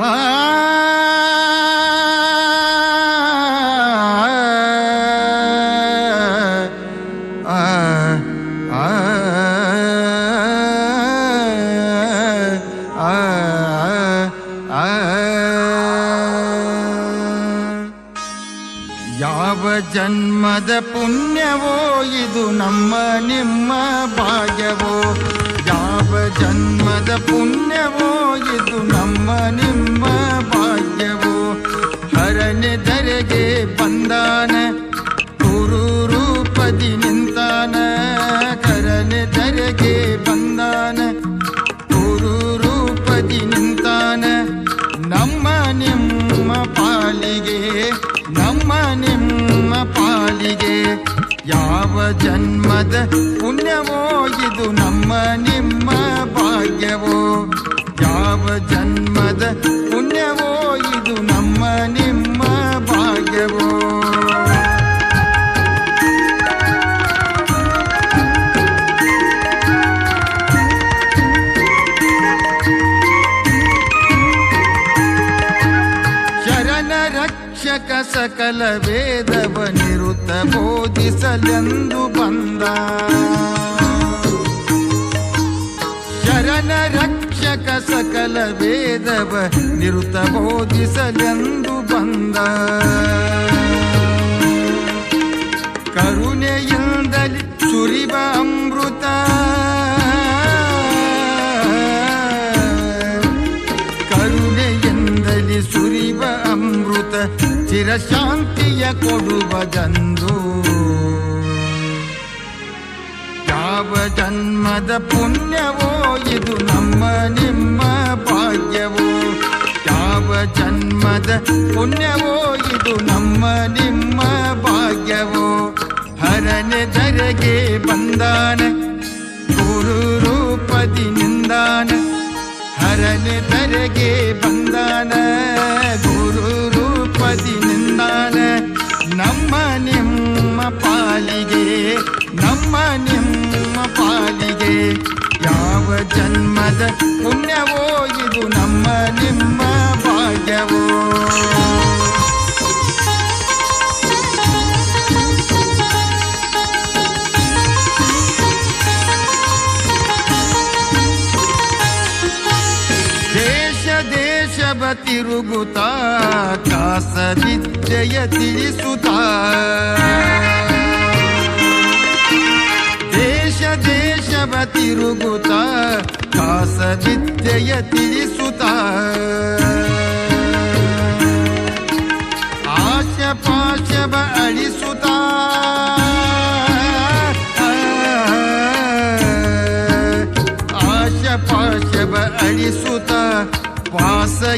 ಆ ಆ ಆ ಯಾವ ಜನ್ಮದ ಪುಣ್ಯವೋ ಇದು ನಮ್ಮ ನಿಮ್ಮ ಭಾಗ್ಯವೋ ಯಾವ ಜನ್ಮದ ಪುಣ್ಯವೋ ಇದು ನಮ್ಮ ನಿಮ್ಮ ಭಾಗ್ಯವೋ. ಹರನೆ ಧರೆಗೆ ಬಂದಾನ ಗುರು ರೂಪದಿ ನಿಂತಾನ. ಕರನೆ ಧರೆಗೆ ಯಾವ ಜನ್ಮದ ಪುಣ್ಯವೋ ಇದು ನಮ್ಮ ನಿಮ್ಮ ಭಾಗ್ಯವೋ. ಯಾವ ಜನ್ಮದ ಪುಣ್ಯವೋ ರಕ್ಷಕ ಸಕಲ ವೇದವ ನಿರುತ ಬೋಧಿಸಲೆಂದು ಬಂದ. ಶರಣ ರಕ್ಷಕ ಸಕಲ ವೇದವ ನಿರುತ ಬೋಧಿಸಲೆಂದು ಬಂದ. ಚಿರಶಾಂತಿಯ ಕೊಡುವ ಜಂದು. ಯಾವ ಜನ್ಮದ ಪುಣ್ಯವೋ, ಇದು ನಮ್ಮ ನಿಮ್ಮ ಭಾಗ್ಯವೋ. ಯಾವ ಜನ್ಮದ ಪುಣ್ಯವೋ, ಇದು ನಮ್ಮ ನಿಮ್ಮ ಭಾಗ್ಯವೋ. ಹರನೆ ಧರೆಗೆ ಬಂದಾನ, ಗುರು ರೂಪದಿ ನಿಂದಾನ ಹರನೆ ಧರೆಗೆ ಬಂದಾನ, ಗುರು ರೂಪದಿ ನಿಂದಾನ ನಮ್ಮ ನಿಮ್ಮ ಪಾಲಿಗೆ ನಮ್ಮ ನಿಮ್ಮ ಪಾಲಿಗೆ ಯಾವ ಜನ್ಮದ ಪುಣ್ಯವೋ ಇದು ನಮ್ಮ ನಿಮ್ಮ ಭಾಗ್ಯವೋ ದೇಶ ದೇಶವ ತಿರುಗುತ್ತ ಕಾಸ ವಿದ್ಯೆಯ ತಿಳಿಸುತ್ತ ದೇಶ ದೇಶವ ತಿರುಗುತ್ತ ಕಾಸ ವಿದ್ಯೆಯ ತಿಳಿಸುತ್ತ ಆಶ ಪಾಶವ ಅಳಿಸುತ್ತ ಆಶ ಪಾಶವ ಅಳಿಸುತ್ತ 黄色